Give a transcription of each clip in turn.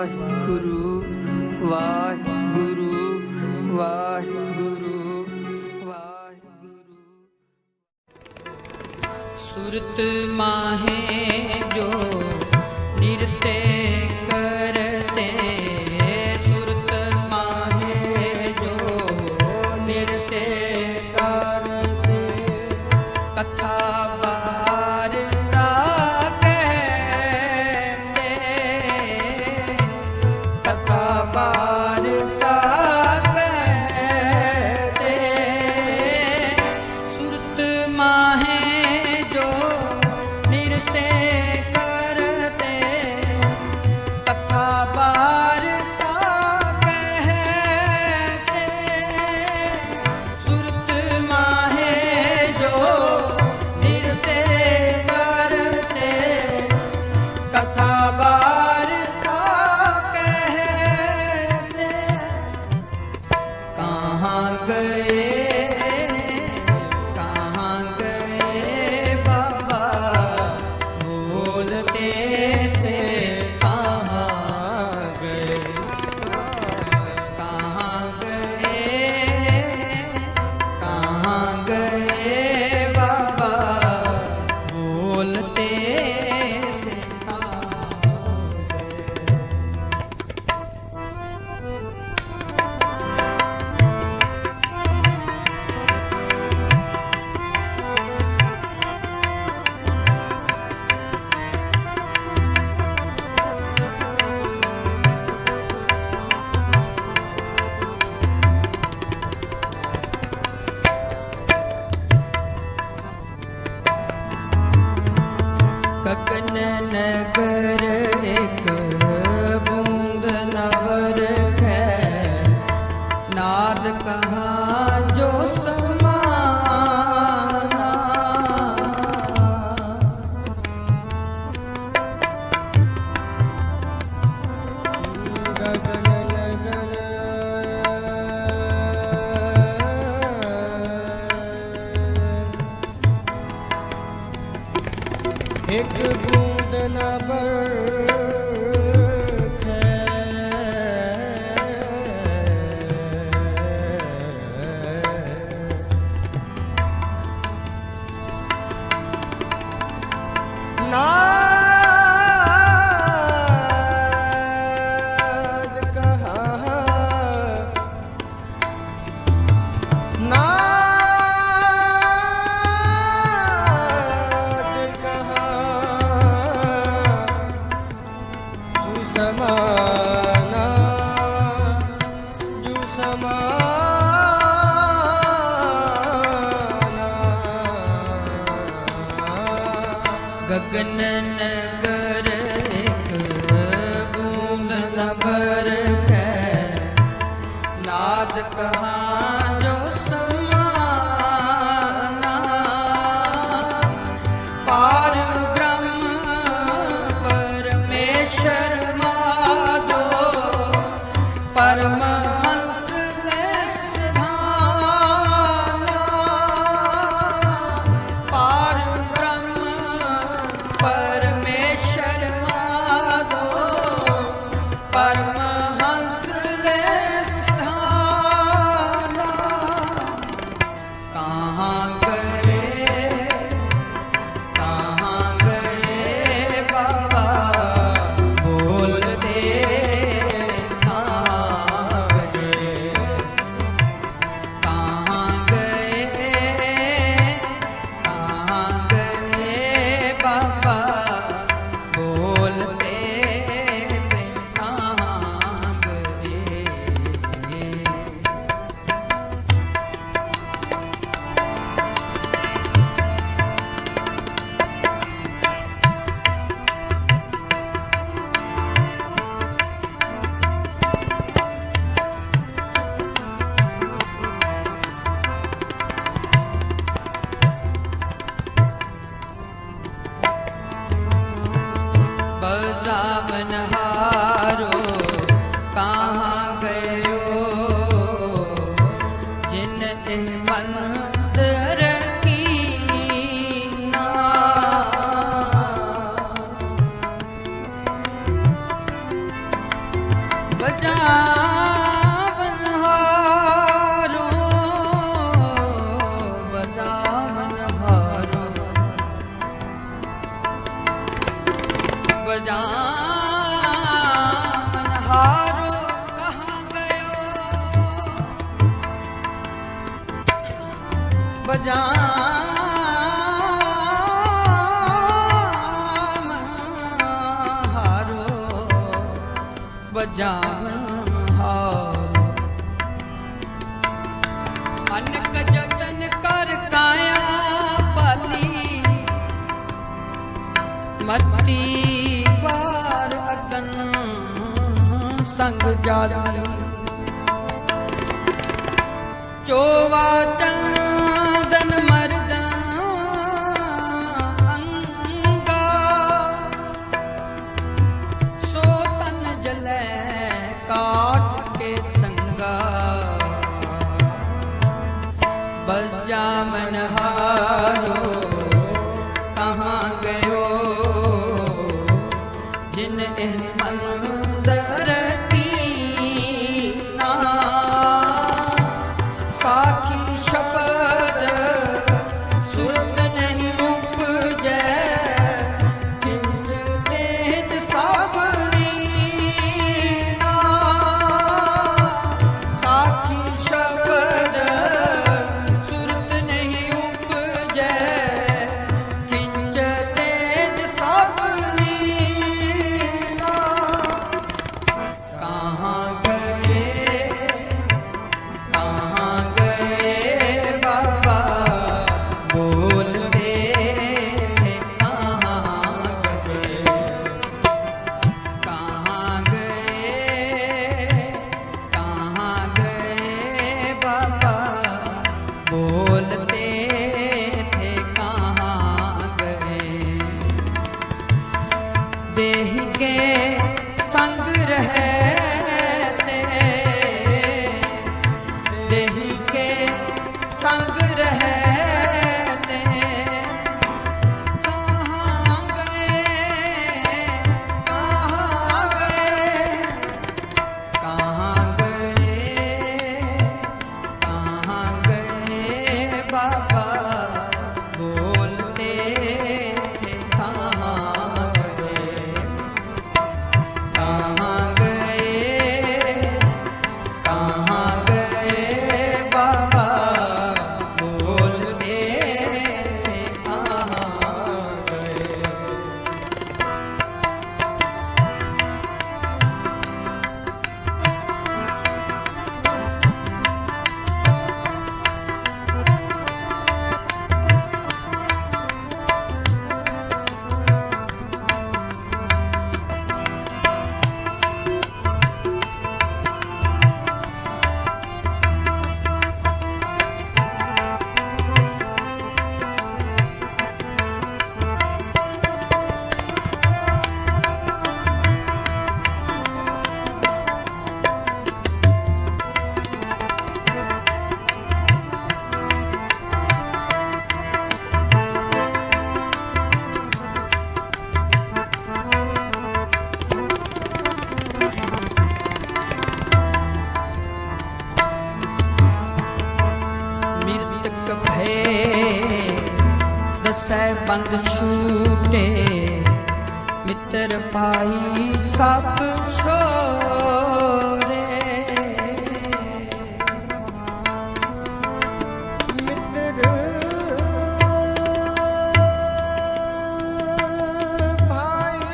ਵਾਹਿਗੁਰੂ ਵਾਹਿਗੁਰੂ ਵਾਹਿਗੁਰੂ ਵਾਹਿਗੁਰੂ। ਸੁਰਤ ਮਾਹੇ te ਇੱਕ ਬੂੰਦ ਨਾ ਬਰ ਗਗਨ ਨਗਰ para one ਵਜਾਵਨ ਹਾਰ ਅਨਕ ਜਤਨ ਕਰ ਕਾਇਆ ਪਾਲੀ। ਮਤੀ ਪਾਰ ਅਗਨ ਸੰਗ ਜਾਲੀ। ਚੋਵਾ ਚੰਦਨ que ਇੱਕ ਭੇ ਦਸੈ ਬੰਦ ਛੂਟੇ ਮਿੱਤਰ ਪਾਈ ਸਭ ਛੋਰੇ। ਮਿੱਤਰ ਪਾਈ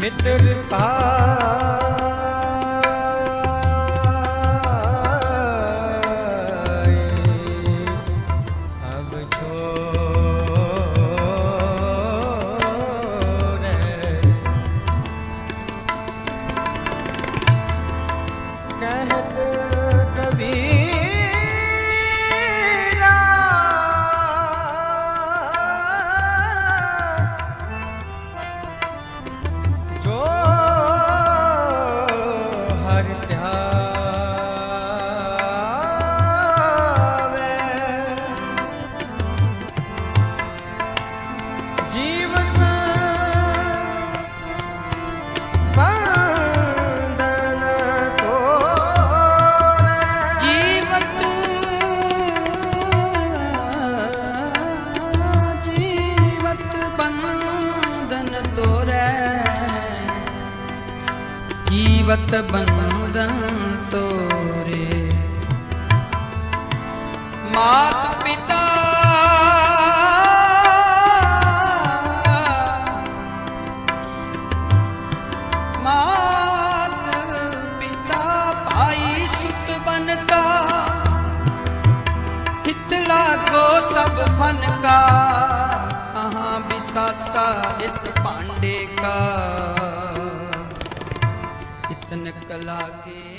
ਮਿੱਤਰ ਪਾ ਜੀਵਤ ਬੰਦਨ ਤੋਰੇ। ਮਾਤ ਪਿਤਾ ਸਭ ਫਨ ਕਾ ਕਹਾਂ ਵਿਸਾਸਾ ਇਸ ਭਾਂਡੇ ਕਾ। ਤਿਨਕ ਕੇ